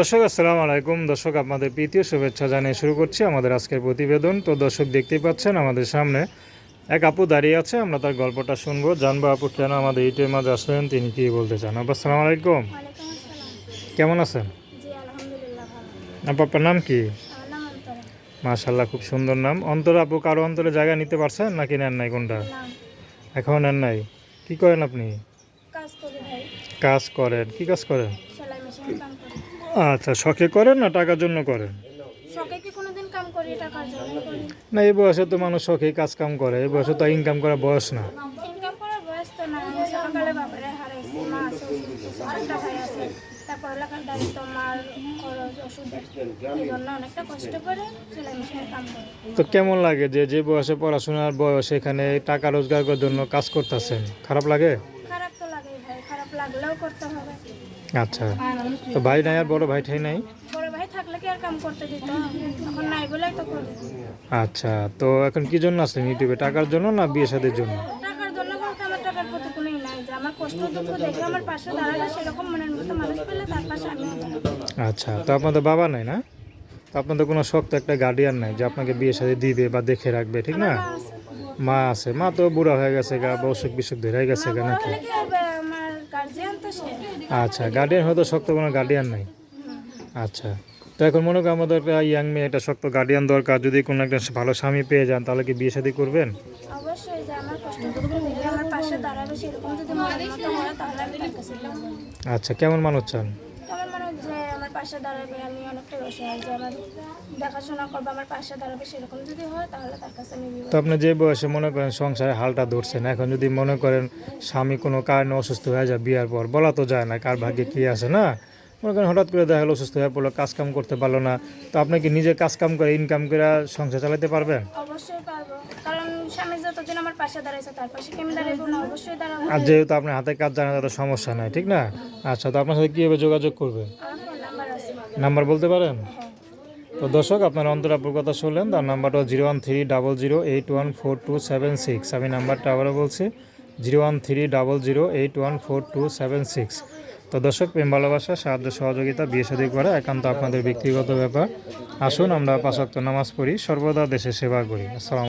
দর্শক আসসালামু আলাইকুম। দর্শক আপনাদের প্রীতীয় শুভেচ্ছা জানিয়ে শুরু করছি আমাদের আজকের প্রতিবেদন। তো দর্শক দেখতেই পাচ্ছেন আমাদের সামনে এক আপু দাঁড়িয়ে আছে। আমরা তার গল্পটা শুনব। জানব আপু কেন আমাদের ইটের মাঝে আসলেন তিনি কি বলতে চান? আপু আসসালামু আলাইকুম। কেমন আছেন? জি আলহামদুলিল্লাহ ভালো। আপু আপনার নাম কি? মাশাল্লাহ খুব সুন্দর নাম। অন্তর আপু কারও অন্তরে জায়গা নিতে পারছেন নাকি নেন নাই কোনটা? এখন নেন নাই। কি করেন আপনি? কাজ করেন। কি কাজ করেন? আচ্ছা শখে করেন না টাকার জন্য করেন? শখে না এই বয়সে তো মানুষ শখেই কাজ কাম করে এই বয়সে তো ইনকাম করার বয়স না। তো কেমন লাগে যে যে বয়সে পড়াশোনার বয়স এখানে টাকা রোজগার করার জন্য কাজ করতেছেন? খারাপ লাগে? খারাপ তো লাগে ভাই খারাপ লাগলেও করতে হবে। আচ্ছা তো ভাই নাই আর বড় ভাই ঠাই নাই? বড় ভাই থাকলে কি আর কাম করতে দিত? এখন নাই বলেই তো করি। আচ্ছা তো এখন কি জন্য আসলেন ইউটিউবে? টাকার জন্য না বিয়ে সাদের জন্য? টাকার জন্য বলতে আমার টাকার প্রতি কোনো ই নাই। যে আমার কষ্ট দুঃখ দেখে আমার পাশে দাঁড়ালে সেরকম মনের মতো মানুষ পেলে তার পাশে দাঁড়াবো। আচ্ছা তো আপনাদের বাবা নাই না? তো আপনাদের কোনো শক্ত একটা গার্ডিয়ান নাই যে আপনাকে বিয়ে সাথে দিবে বা দেখে রাখবে ঠিক না? মা আছে। মা তো বুড়া হয়ে গেছে গা বা অসুখ বিসুখ ধরে গেছে গা নাকি? আমার আচ্ছা গার্ডিয়ান হয়তো শক্ত কোনো গার্ডিয়ান নাই। আচ্ছা তো এখন মনে করেন আমাদের একটা ইয়াং মেয়ে একটা শক্ত গার্ডিয়ান দরকার। যদি কোনো একটা ভালো স্বামী পেয়ে যান তাহলে কি বিয়ে শাদী করবেন? আচ্ছা কেমন মানুষ চান? পাশে দাঁড়াবে আমি অনেকটা অসহায় যে আমার দেখাশোনা করবে আমার পাশে দাঁড়াবে সেরকম যদি হয় তাহলে তার কাছে আমি তো আপনি যে বয়সে মনে করেন সংসারে হালটা ধরছেন এখন যদি মনে করেন স্বামী কোনো কারণে অসুস্থ হয়ে যায় বিয়ার পর বলা তো যায় না কার ভাগ্যে কী আছে না? মনে করেন হঠাৎ করে দেখা গেলো অসুস্থ হয়ে পড়ল কাজ কাম করতে পারল না তো আপনি কি নিজে কাজ কাম করে ইনকাম করে সংসার চালাতে পারবেন? অবশ্যই পারব কারণ স্বামী যতদিন আমার পাশে দাঁড়াইছে তার পাশে কি আমি দাঁড়াইবো না? অবশ্যই দাঁড়াবো। আর যেহেতু আপনার হাতে কাজ জানা তাতে সমস্যা নাই ঠিক না? আচ্ছা তো আপনার সাথে কীভাবে যোগাযোগ করবে? নাম্বার বলতে পারেন? তো দর্শক, আপনার অন্তরাপুর কথা শুনলেন, তার নাম্বারটা zero one three double zero eight one four two seven six. আমি নাম্বারটা আবারও বলছি, zero one three double zero eight one four two seven six. তো দর্শক, প্রেম, ভালোবাসা, সাহায্য, সহযোগিতা, বিয়ে শাদী করা একান্ত আপনাদের ব্যক্তিগত ব্যাপার। আসুন, আমরা পাঁচক্ত নামাজ পড়ি, সর্বদা দেশে সেবা করি। আসসালাম